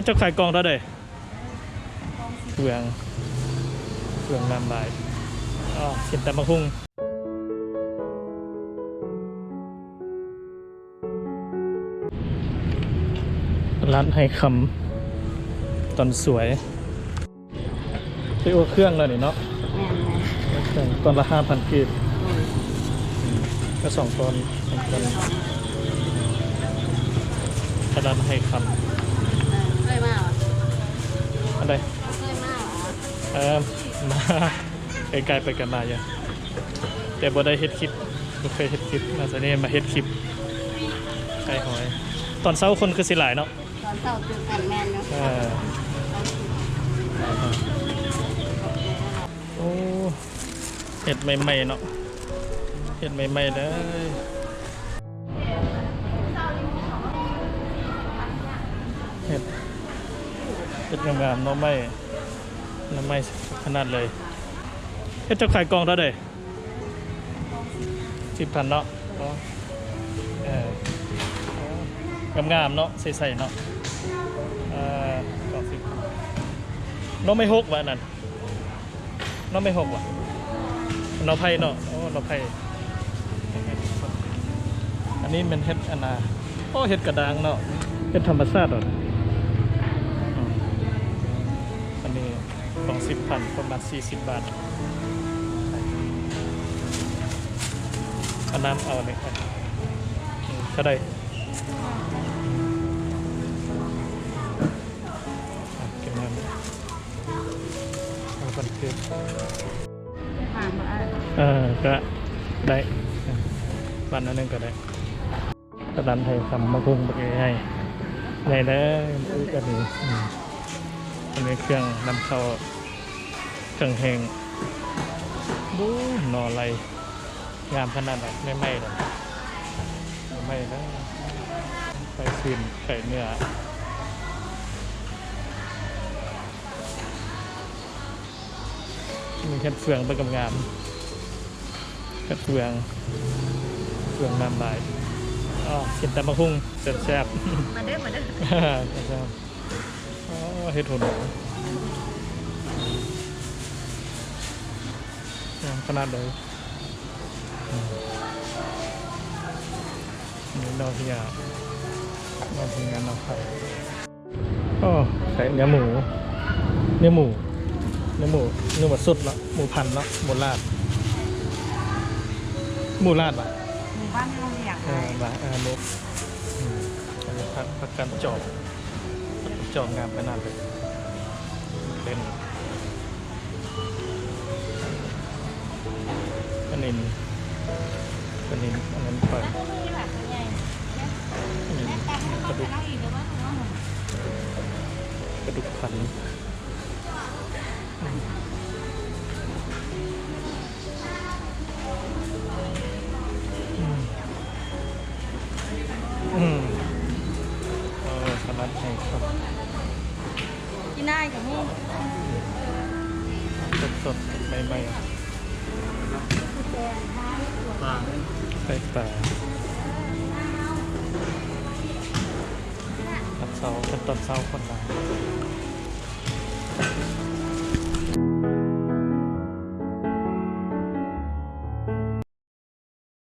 ฮ็ดเจ้าขายกองเท่าใดเฟืองเฟืองน้ำลายอ๋อกินแต่มะฮุ่งร้านไฮคำตอนสวยไปโอเครื่องแล้วนี่เนาะเครื่องตอนละห้าพันกีบก็สองตอนสองตอนระดานไฮคเำอะไรเคยมาเหรอเออมาไกลๆไปกันมาอย่างแต่บ่ได้เฮ็ดคลิปบ่เคยเฮ็ดคลิปมาซะนี่มาเฮ็ดคลิปไก่หอย ตอนเช้าคนคือสิหลายเนาะตอนเช้าตื่นกันแม่นเนาะเออโอ้เฮ็ดใหม่ๆเนาะเฮ็ดใหม่ๆเลย เฮ็ดงามๆเนาะไม่น้ำไม่ขนาดเลยเฮ็ดจ้าขายกองเท่าใดสิบพันเนาะอ๋อเอองามๆเนาะใสๆเนาะอ่าสองสิบน้องไม่หกวะนั่นน้องไม่หกวะน้องไผ่เนาะโอ้น้องไผ่อันนี้เป็นเฮ็ดอนาโอ้เฮ็ดกระดางเนาะเฮ็ดธรรมชาติเหรอ องสิบพันประมาณสี่สิบบาทอันน้ำเอาเนี่ยอืมเท่าไหรอะเก็บเงินเอาคนคืนผ่อเออก็ได้วันนั้นนึงก็ได้กระดันไทยทำมาพุ่งไปให้ในแล้วอุ้ยก็ดีอืมอันนี้เครื่องนำเข้า เครื่องแหงบู๊นออะไรงามขนาดไหนไม่ไหม้เลยไม่ไหม้แล้วไก่ฟินไก่เนื้อมีแค่เฟืองไปกับงามแค่เฟืองเฟืองน้ำลายอ๋อกินแต่มะฮุ่งแซ่บแซ่บมาเด้อมาเด้อๆแซ่บอ๋อเฮ็ดหุ่น ขนาดเลยอืมอันนี่ดอกพิยาดอกพิยาดอกไข่โอ้ใส่เนื้อหมู เนื้อหมู เนื้อหมู เนื้อหมูสุดละหมูพันละหมูลาด หมูลาดป่ะหมู่บ้านเราอยากเออมาเออหมูอืมอันนี้พักพักกันจอบพักกันจอบงามขนาดเลย อันนี้อันนี้อันนั้นปล่อยต้องมีแบบใหญ่อันนี้แต่ให้กเขาระดูจะกเล่าอีกเดี๋ยวว่าเขากระดูกพันอืมอืมเออสลัดให้ครับกินได้กับนี่สดสดๆใหม่ๆ ปลาใส่าตัดเสาเป็นตัดเสาคนละ